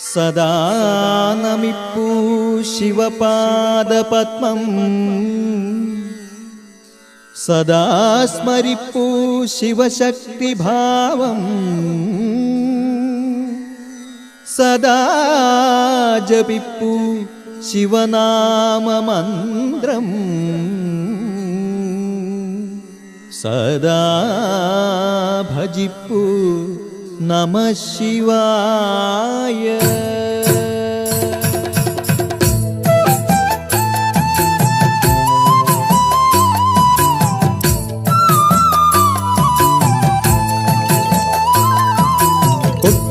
सदानमिप्पु शिवपादपद्मम्। सदा स्मरिप्पु शिवशक्तिभावम्। सदा सदाजविप्पु शिवनाममन्त्रम्। सदा भजिप्पू നമ ശിവായ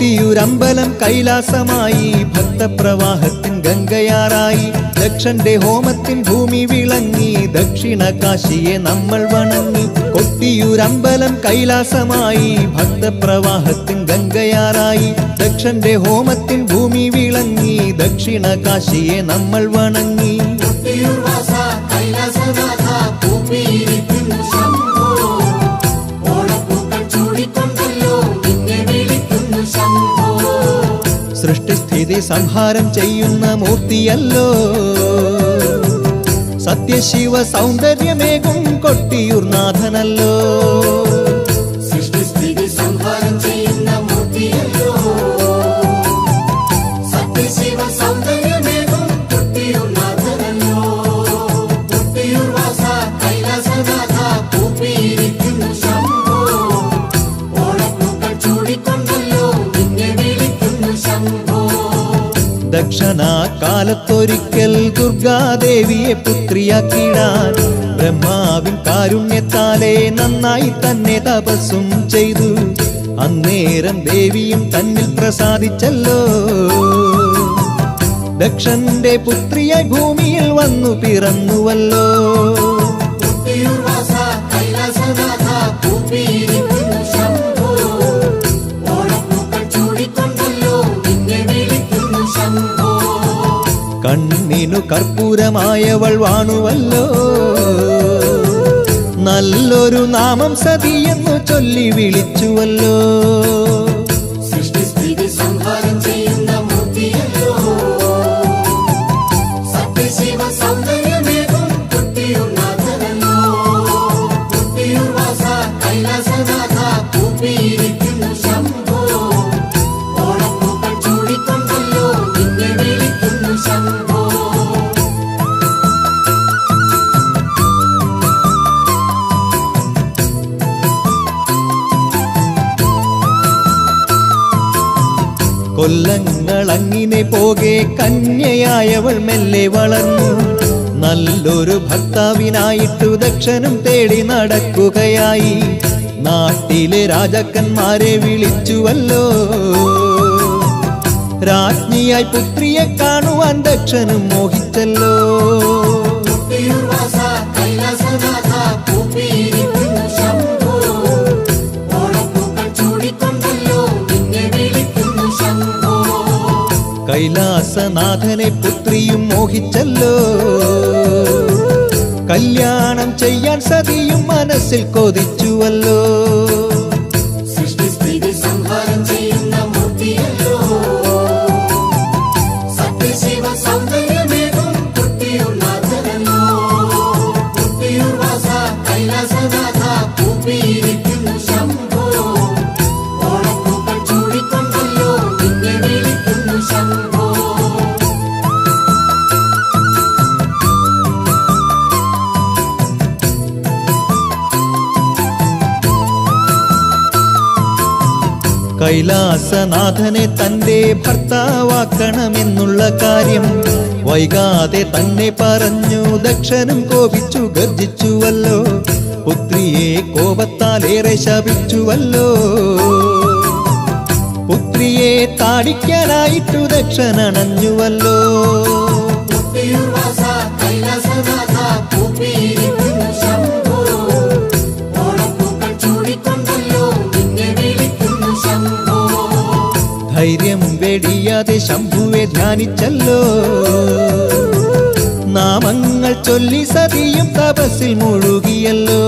കൊട്ടിയൂരമ്പലം കൈലാസമായി ഭക്തപ്രവാഹത്തിൻ ഗംഗയാറായി ദക്ഷന്റെ ഹോമത്തിൻ ഭൂമി വിളങ്ങി ദക്ഷിണ കാശിയെ നമ്മൾ വണങ്ങി. കൊട്ടിയൂരമ്പലം കൈലാസമായി ഭക്തപ്രവാഹത്തിൻ ഗംഗയാറായി ദക്ഷന്റെ ഹോമത്തിൻ ഭൂമി വിളങ്ങി ദക്ഷിണ കാശിയെ നമ്മൾ വണങ്ങി. കൈലാസനാഥ സംഹാരം ചെയ്യുന്ന മൂർത്തിയല്ലോ. സത്യശിവ സൗന്ദര്യമേകും കൊട്ടിയൂർനാഥനല്ലോ. ദക്ഷണാകാലത്തൊരിക്കൽ ദുർഗാദേവിയെ പുത്രിയാക്കിടാൻ ബ്രഹ്മാവിൻ കാരുണ്യത്താലെ നന്നായി തന്നെ തപസ്സും ചെയ്തു. അന്നേരം ദേവിയും തന്നിൽ പ്രസാദിച്ചല്ലോ. ദക്ഷന്റെ പുത്രിയെ ഭൂമിയിൽ വന്നു പിറന്നുവല്ലോ. കൈലാസനാഥ ഭൂമിയിരിക്കുന്നു കണ്ണിനു കർപ്പൂരമായവൾ വാണുവല്ലോ. നല്ലൊരു നാമം സതിയെന്നു ചൊല്ലി വിളിച്ചുവല്ലോ. അങ്ങിനെ പോകെ കന്യയായവൾ മെല്ലെ വളർന്നു. നല്ലൊരു ഭർത്താവിനായിട്ടു ദക്ഷനും തേടി നടക്കുകയായി. നാട്ടിലെ രാജാക്കന്മാരെ വിളിച്ചുവല്ലോ. രാജ്ഞിയായി പുത്രിയെ കാണുവാൻ ദക്ഷനും മോഹിച്ചല്ലോ. കൈലാസനാഥനെ പുത്രിയും മോഹിച്ചല്ലോ. കല്യാണം ചെയ്യാൻ സതിയും മനസ്സിൽ കൊതിച്ചുവല്ലോ. കൈലാസനാഥനെ തന്റെ ഭർത്താവാക്കണമെന്നുള്ള കാര്യം വൈകാതെ തന്നെ പറഞ്ഞു ദക്ഷനും കോപിച്ചു ഗർജിച്ചുവല്ലോ. പുത്രിയെ കോപത്താലേറെ ശപിച്ചുവല്ലോ. പുത്രിയെ താടിക്കാനായിട്ടു ദക്ഷനണഞ്ഞുവല്ലോ. കൈലാസനാഥ വെടിയാതെ ശംഭുവെ ധ്യാനിച്ചല്ലോ. നാമങ്ങൾ ചൊല്ലി സതിയും തപസ്സിൽ മുഴുകിയല്ലോ.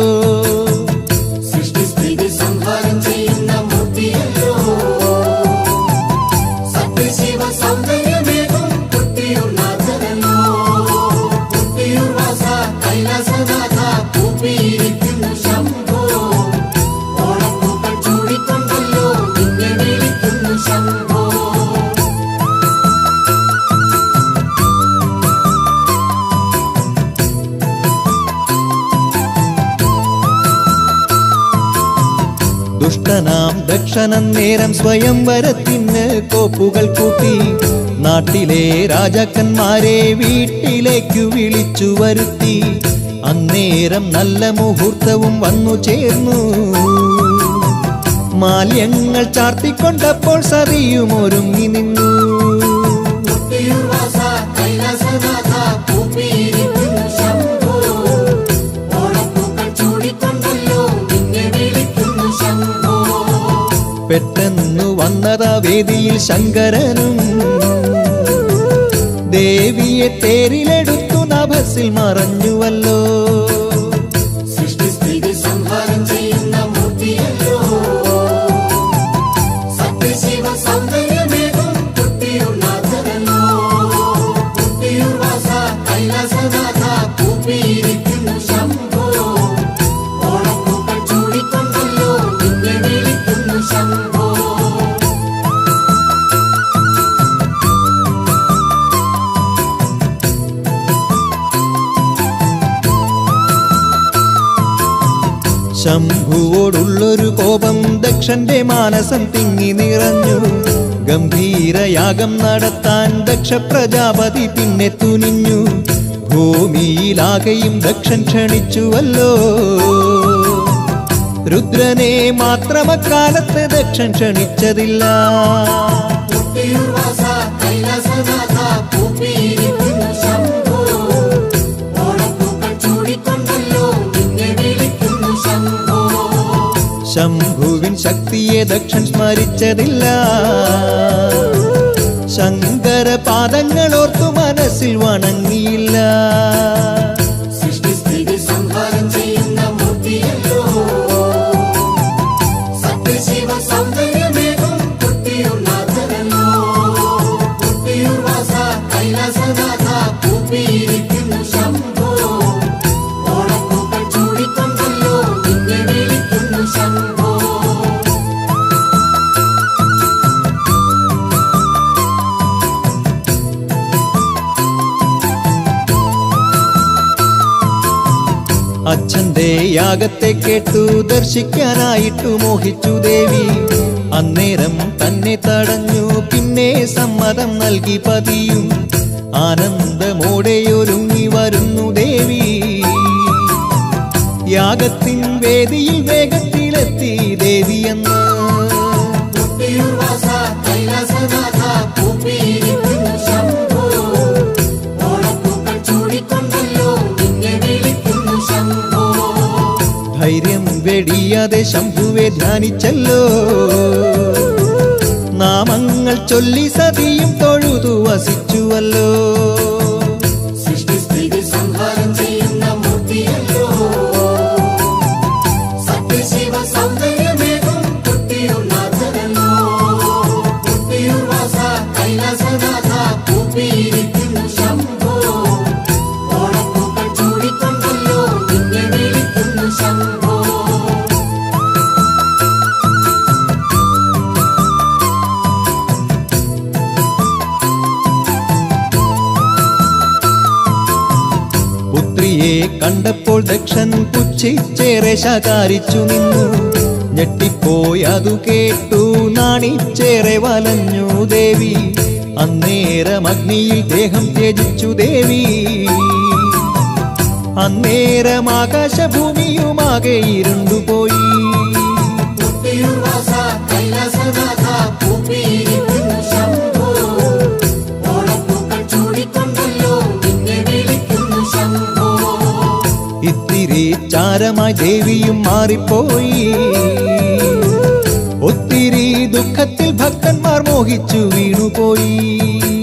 ദക്ഷണം നേരം സ്വയംവരത്തിന് കോപ്പുകൾ കൂട്ടി. നാട്ടിലെ രാജാക്കന്മാരെ വീട്ടിലേക്കു വിളിച്ചു വരുത്തി. അന്നേരം നല്ല മുഹൂർത്തവും വന്നു ചേർന്നു. മാല്യങ്ങൾ ചാർത്തിക്കൊണ്ടപ്പോൾ സറിയും ഒരുങ്ങി നിന്നു. പെട്ടെന്നു വന്നതാ വേദിയിൽ ശങ്കരനും. ദേവിയെ തേരിലെടുത്തു നഭസിൽ മറഞ്ഞുവല്ലോ. ദക്ഷന്റെ മാനസം തിങ്ങി നിറഞ്ഞു. ഗംഭീരയാഗം നടത്താൻ ദക്ഷ പ്രജാപതി പിന്നെ തുനിഞ്ഞു. ഭൂമിയിലാകെയും ദക്ഷൻ ക്ഷണിച്ചുവല്ലോ. രുദ്രനെ മാത്രമക്കാലത്ത് ദക്ഷൻ ക്ഷണിച്ചതില്ല. ശംഭോ ശംഭുവിൻ ശക്തിയെ ദക്ഷൻ സ്മരിച്ചതില്ല. ശങ്കര പാദങ്ങളോർത്തു മനസ്സിൽ വണങ്ങിയില്ല. അച്ഛന്റെ യാഗത്തെ കേട്ടു ദർശിക്കാനായിട്ടു മോഹിച്ചു ദേവി. അന്നേരം തന്നെ തടഞ്ഞു പിന്നെ സമ്മതം നൽകി പതിയും. ആനന്ദമോടെ ഒരുങ്ങി വരുന്നു ദേവി. യാഗത്തിൻ വേദിയിൽ വേഗത്തിലെത്തി ദേവിയെന്ന് വെടിയാതെ ശംഭുവെ ധ്യാനിച്ചല്ലോ. നാമങ്ങൾ ചൊല്ലി സതിയും തൊഴുതു വസിച്ചുവല്ലോ. കണ്ടപ്പോൾ ദക്ഷൻ പുച്ഛിച്ചേറെ ശകാരിച്ചു നിന്നു. ഞെട്ടിപ്പോയതു കേട്ടു നാണിച്ചേറെ വലഞ്ഞു ദേവി. അന്നേരം അഗ്നിയിൽ ദേഹം ത്യജിച്ചു ദേവി. അന്നേരം ആകാശഭൂമിയുമാകെ ഇരുണ്ടുപോയി. കൈലാസനാഥ പൂപ്പിയിരിക്കുന്നു ഇത്തിരി ചാരമായി ദേവിയും മാറിപ്പോയി. ഒത്തിരി ദുഃഖത്തിൽ ഭക്തന്മാർ മോഹിച്ചു വീണുപോയി.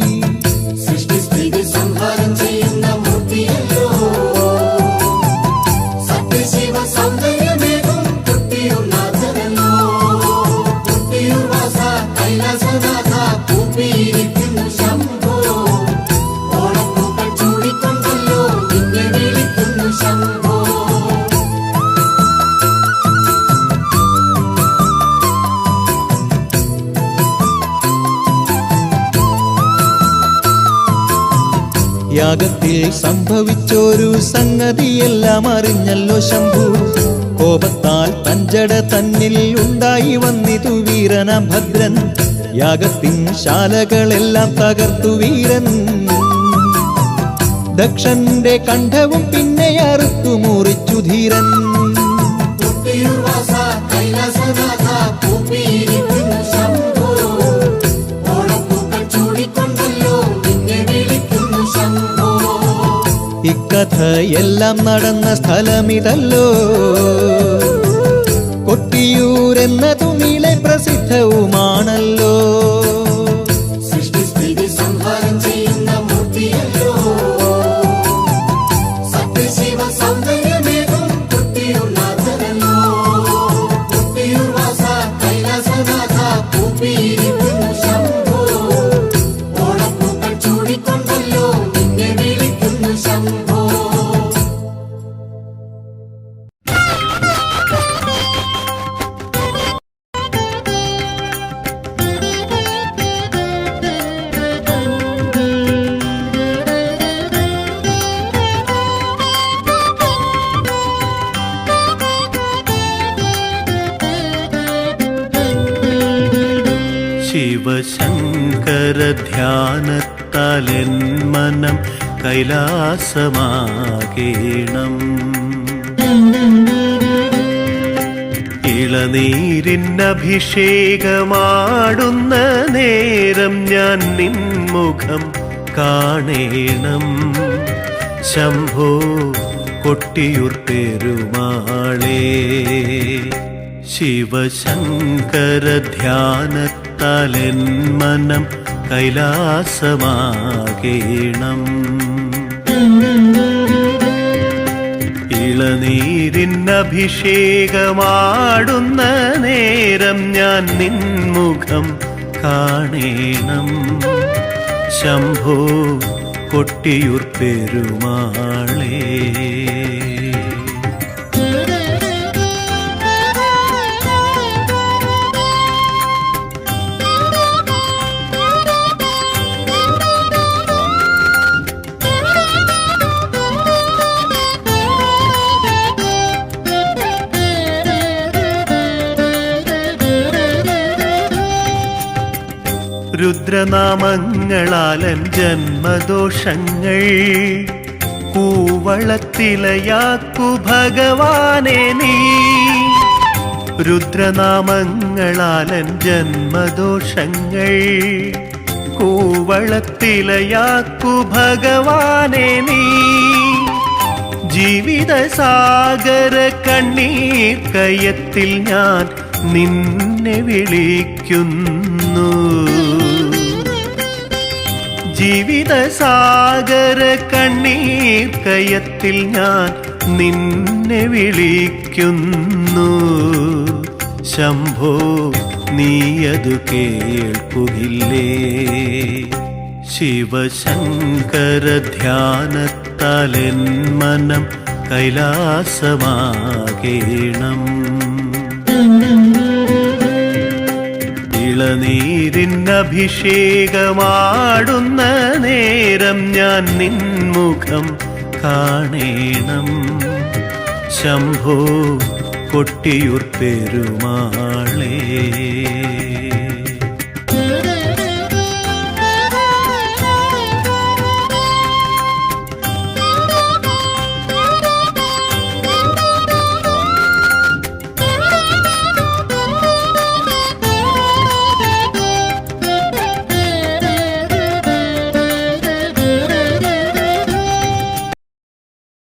യാഗത്തിൽ സംഭവിച്ചൊരു സംഗതിയെല്ലാം അറിഞ്ഞല്ലോ ശംഭു. കോപത്താൽ തഞ്ചട തന്നിൽ ഉണ്ടായി വന്നിതു വീരന ഭദ്രൻ. യാഗത്തിൻ ശാലകളെല്ലാം തകർത്തു വീരൻ. ദക്ഷന്റെ കണ്ഠവും പിന്നെ അറുത്തു മുറിച്ചു ധീരൻ. കൈലാസനാഥ ഇക്കഥയെല്ലാം നടന്ന സ്ഥലമിതല്ലോ. കൊട്ടിയൂരെന്നതുമിലെ പ്രസിദ്ധവുമാണല്ലോ കൈലാസമാകേണം. ഇളനീരിന്നഭിഷേകമാടുന്ന നേരം ഞാൻ നിൻമുഖം കാണേണം. ശംഭോ കൊട്ടിയൂർ ശിവശങ്കര ധ്യാനത്താലെൻ മനം കൈലാസമാകേണം. ഇളനീരിന്നഭിഷേകമാടുന്ന നേരം ഞാൻ നിൻമുഖം കാണേണം. ശംഭോ കൊട്ടിയൂർ പെരുമാളേ. രുദ്രനാമങ്ങളാലൻ ജന്മദോഷങ്ങൾ. കൂവളത്തിലയാക്കു ഭഗവാനെ നീ. രുദ്രനാമങ്ങളാലൻ ജന്മദോഷങ്ങൾ. കൂവളത്തിലയാക്കു ഭഗവാനെ നീ. ജീവിത സാഗര കണ്ണീർ കയത്തിൽ ഞാൻ നിന്നെ വിളിക്കുന്നു. ജീവിത സാഗര കണ്ണീർ കയത്തിൽ ഞാൻ നിന്നെ വിളിക്കുന്നു. ശംഭോ നീയതു കേൾക്കുകില്ലേ ശിവശങ്കര ധ്യാനത്താലെൻ മനം കൈലാസമാകേണം. ഇളനീരിന്നഭിഷേകമാടുന്ന നേരം ഞാൻ നിൻമുഖം കാണേണം. ശംഭോ കൊട്ടിയൂർ പെരുമാളേ.